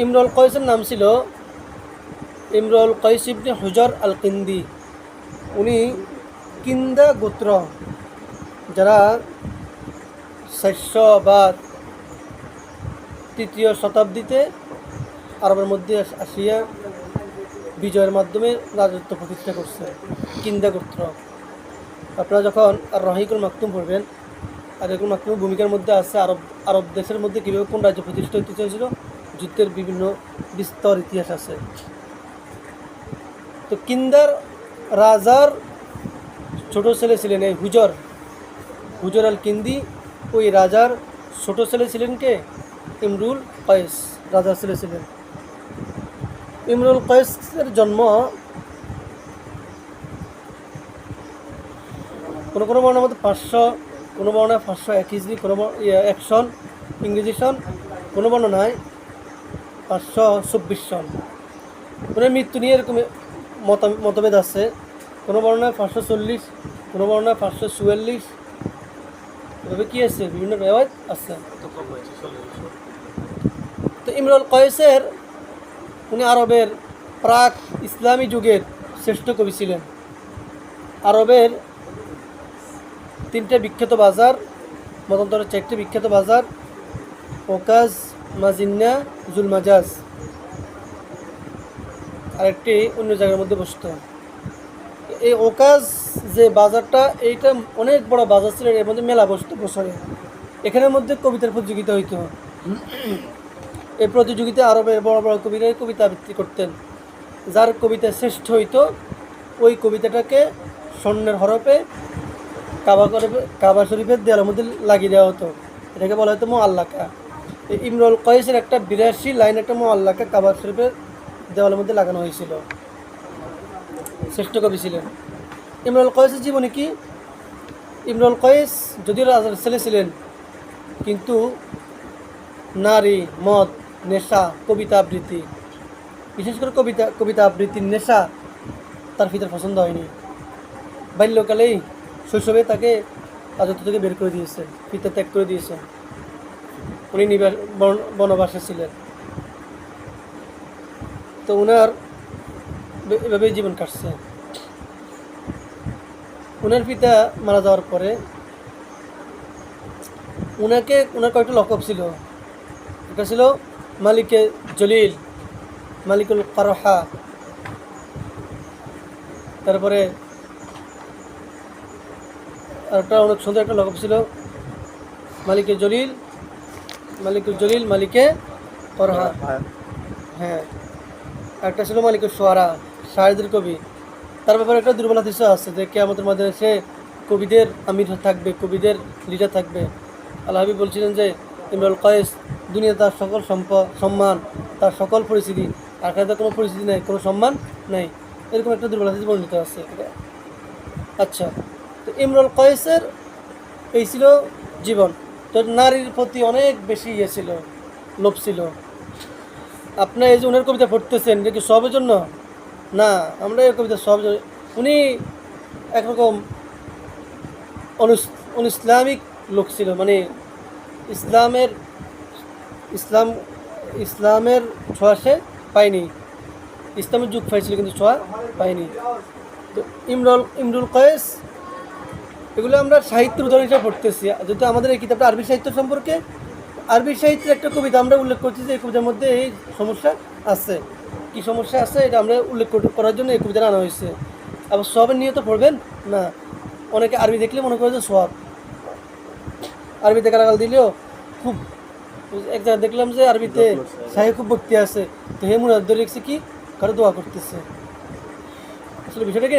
ইমরুল কয়েসের নাম ছিল? ইমরুল কয়েস ইবনে হুজর আল কিন্দি উনি কিন্দা গোত্র, যারা চারশো বা তৃতীয় শতাব্দীতে আরবের মধ্যে আসিয়া বিজয়ের মাধ্যমে রাজত্ব প্রতিষ্ঠা করছে, কিন্দা গোত্র। আপনারা যখন রহিকুল মাকতুম পড়বেন আর এরকম মাকতুম ভূমিকার মধ্যে আছে আরব আরব দেশের মধ্যে কীভাবে কোন রাজ্য প্রতিষ্ঠা হতে চেয়েছিল যুদ্ধের বিভিন্ন বিস্তর ইতিহাস আছে। তো কিন্দার রাজার ছোট ছেলে ছিলেন এই হুজর। হুজর আল কিন্দি ওই রাজার ছোট ছেলে ছিলেন কে? ইমরুল কয়েস রাজার ছেলে ছিলেন। ইমরুল কয়েসের জন্ম কোনো কোনো বর্ণের মধ্যে পাঁচশো কোনো বর্ণায় পাঁচশো এক ইসরি কোনো ইয়ে, এক সন ইংরেজি সন কোনো বর্ণনায় পাঁচশো চব্বিশ সন মানে মৃত্যু নিয়ে এরকম মত মতভেদ আছে। কোনো বর্ণনায় পাঁচশো চল্লিশ, কোনো বর্ণনায় পাঁচশো চুয়াল্লিশ। এভাবে কী আছে? বিভিন্ন রেওয়াজ আছে। তো ইমরুল কয়েসের, উনি আরবের প্রাক ইসলামী যুগের শ্রেষ্ঠ কবি ছিলেন। আরবের তিনটে বিখ্যাত বাজার মতান্তরের চারটে বিখ্যাত বাজার, ওকাজ মাজিন্না জুলমাজাজ। আরেকটি অন্য জায়গার মধ্যে বসতো। এই ওকাজ যে বাজারটা, এইটা অনেক বড় বাজার ছিল, এর মধ্যে মেলা বসতো বছরে। এখানের মধ্যে কবিতার প্রতিযোগিতা হইতো। এই প্রতিযোগিতায় আরবের বড় বড় কবিরাই কবিতা আবৃত্তি করতেন। যার কবিতা শ্রেষ্ঠ হইতো, ওই কবিতাটাকে স্বর্ণের হরফে কাবা করে কাবা শরীফের দেওয়ালের মধ্যে লাগিয়ে দেওয়া হতো। এটাকে বলা হতো মো আল্লাকা ইমরুল কয়েসের একটা বিরাশি লাইন একটা মো কাবার কাবা শরীফের দেওয়ালের মধ্যে লাগানো হয়েছিল। শ্রেষ্ঠ কবি ছিলেন। ইমরুল কয়েসের জীবনে কি? ইমরুল কয়েস যদিও রাজার ছেলে ছিলেন, কিন্তু নারী মদ নেশা, কবিতা আবৃত্তি, বিশেষ করে কবিতা কবিতা আবৃত্তির নেশা তার পিতার পছন্দ হয়নি। বাল্যকালেই শৈশবে তাকে রাজত্ব থেকে বের করে দিয়েছে পিতা ত্যাগ করে দিয়েছেন। উনি নিবাস বন- বনবাসে ছিলেন। তো ওনার এ- এভাবেই জীবন কাটছে। ওনার পিতা মারা যাওয়ার পরে ওনাকে ওনার কয়েকটা লকব ছিল। একটা ছিল মালিকে জলিল, মালিকুল কারহা তারপরে আরেকটা অনেক সুন্দর একটা লকব ছিল মালিকে জলিল মালিকুল জলিল, মালিকে করহা হ্যাঁ একটা ছিল মালিকুল সোয়ারা, শাহেদের কবি। তার ব্যাপারে একটা দুর্বলতা দৃশ্য আছে যে কে আমাদের মধ্যে সে কবিদের আমির থাকবে, কবিদের লিডার থাকবে। আল্লাহ বলছিলেন যে ইমরুল কয়েস দুনিয়া তার সকল সম্মান, তার সকল পরিস্থিতি আর আখড়াতে কোনো পরিস্থিতি নেই, কোনো সম্মান নেই। এরকম একটা দুর্বলতা বর্ণিত আছে আচ্ছা তো ইমরুল কয়েসের এই ছিল জীবন। তো নারীর প্রতি অনেক বেশি ইয়ে ছিল, লোভ ছিল। আপনি এই যে উনার কবিতা পড়তেছেন, এটা কি সবের জন্য? না, আমরা এই কবিতা সব উনি একরকম অনুস- ইসলামিক লোক ছিল মানে ইসলামের, ইসলাম, ইসলামের ছোঁয়া সে পায়নি। ইসলামের যুগ পাইছিল, কিন্তু ছোঁয়া পায়নি। তো ইমরুল ইমরুল কয়েস এগুলো আমরা সাহিত্যের উদাহরণ হিসেবে পড়তেছি। যেহেতু আমাদের এই কিতাবটা আরবি সাহিত্য সম্পর্কে, আরবি সাহিত্যের একটা কবিতা আমরা উল্লেখ করছি যে এই কবিতার মধ্যে এই সমস্যা আছে। কি সমস্যা আছে এটা আমরা উল্লেখ কর- করার জন্য এই কবিতাটা আনা হয়েছে। আবার সবের নিয়ে তো পড়বেন? না। অনেকে আরবি দেখলে মনে করে যে সব আরবিতে গালাগাল দিলেও খুব এক জায়গায় দেখলাম যে আরবিতে সাহে খুব ভক্তি আছে। তো হে মুরাদ, ধরে লিখছে কি? কারও দোয়া করতেছে। আসলে বিষয়টা কি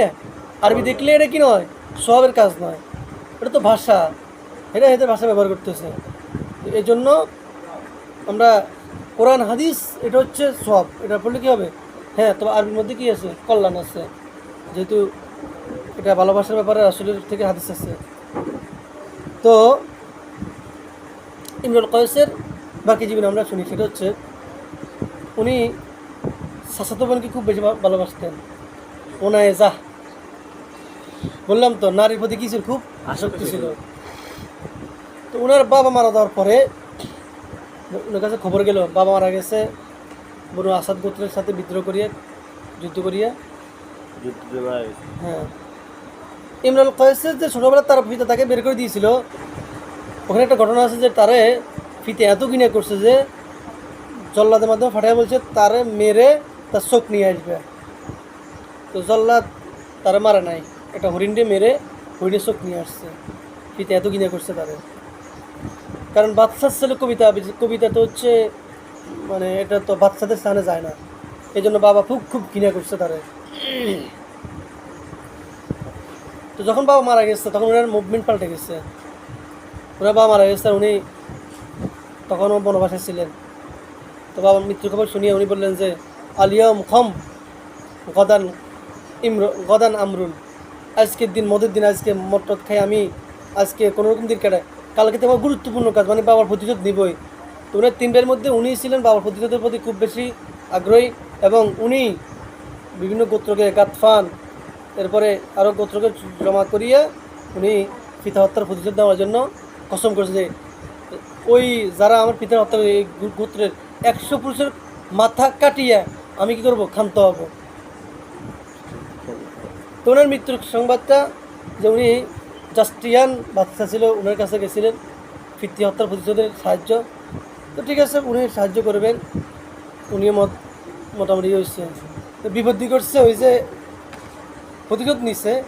আরবি দেখলে এটা কি নয়? সবের কাজ নয়। এটা তো ভাষা। এটা এদের ভাষা ব্যবহার করতেছে। এই জন্য আমরা কোরআন, হাদিস, এটা হচ্ছে সব। এটা পড়লে কী হবে? হ্যাঁ তবে আরবির মধ্যে কী আছে? কল্যাণ আছে। যেহেতু এটা ভালোবাসার ব্যাপারে আসলে থেকে হাদিস আছে। তো ইমরুল কয়েসের বাকি জীবন আমরা শুনি, সেটা হচ্ছে উনি বোনকে খুব বেশি ভালোবাসতেন। ওনায় যাহ বললাম তো নারীর প্রতি কি ছিল? খুব আসক্তি ছিল। তো ওনার বাবা মারা যাওয়ার পরে ওনার কাছে খবর গেল বাবা মারা গেছে। বনু আসাদ গোত্রের সাথে বিদ্রোহ করিয়া যুদ্ধ করিয়া। হ্যাঁ। ইমরান কয়েসের যে ছোটোবেলা তার পিতা তাকে বের করে দিয়েছিল ওখানে একটা ঘটনা আছে যে তারে ফিতে এত কিনে করছে যে জল্লাদের মাধ্যমে ফাটাই বলছে তারে মেরে তার চোখ নিয়ে আসবে। তো জল্লাদ তারে মারে নাই। একটা হরিণে মেরে হরিণের চোখ নিয়ে আসছে। পিতা এত কিনে করছে তারে কারণ বাচ্চার ছেলে কবিতা কবিতা তো হচ্ছে মানে এটা তো বাচ্চাদের স্থানে যায় না। এই জন্য বাবা খুব খুব কিনে করছে তারে তো যখন বাবা মারা গেছে, তখন ওনার মুভমেন্ট পাল্টে গেছে। ওনার বাবা মারা গেছে, উনি তখনও বনবাসে ছিলেন। তো বাবার মৃত্যুর খবর শুনিয়ে উনি বললেন যে আলিয়ম খম গদান ইমর, গদান আমরুল আজকের দিন, মদের দিন আজকে মটট খাই আমি আজকে কোনো রকম দিন কাটাই কালকে তো আমার গুরুত্বপূর্ণ কাজ মানে বাবার প্রতিশোধ নিবই। তো উনার তিনটার মধ্যে উনি ছিলেন বাবার প্রতিশোধের প্রতি খুব বেশি আগ্রহী এবং উনি বিভিন্ন গোত্রকে গাতফান, এরপরে আরও গোত্রকে জমা করিয়ে উনি পিতা হত্যার প্রতিশোধ দেওয়ার জন্য কসম করেছে যে ওই যারা আমার পিতার হত্যা এই গোত্রের একশো পুরুষের মাথা কাটিয়ে আমি কি করব? ক্ষান্ত হব। তো ওনার মৃত্যুর সংবাদটা যে উনি জাস্টিয়ান বাচ্চা ছিল ওনার কাছে গেছিলেন। ফিরতি হত্যার প্রতিশোধের সাহায্য। তো ঠিক আছে, উনি সাহায্য করবেন। উনিও মত, মোটামুটি হয়েছে। তো বিপত্তি করছে ওই যে প্রতিশোধ নিছে।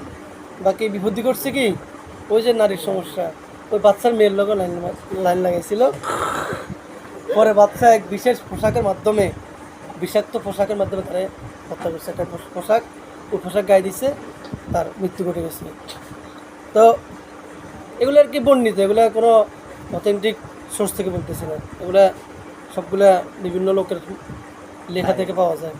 বাকি বিপত্তি করছে কি? ওই যে নারীর সমস্যা। ওই বাচ্চার মেয়ের লোক লাইন লাইন লাগাইছিল। পরে বাচ্চা এক বিশেষ পোশাকের মাধ্যমে, বিষাক্ত পোশাকের মাধ্যমে তারা হত্যা করছে। একটা পোশ- পোশাক। ওই পোশাক গায়ে দিছে তার মৃত্যু ঘটে গেছে। তো এগুলো আর কি বর্ণিত এগুলো কোনো অথেন্টিক সোর্স থেকে বলতেছে না। এগুলো সবগুলা বিভিন্ন লোকের লেখা থেকে পাওয়া যায়।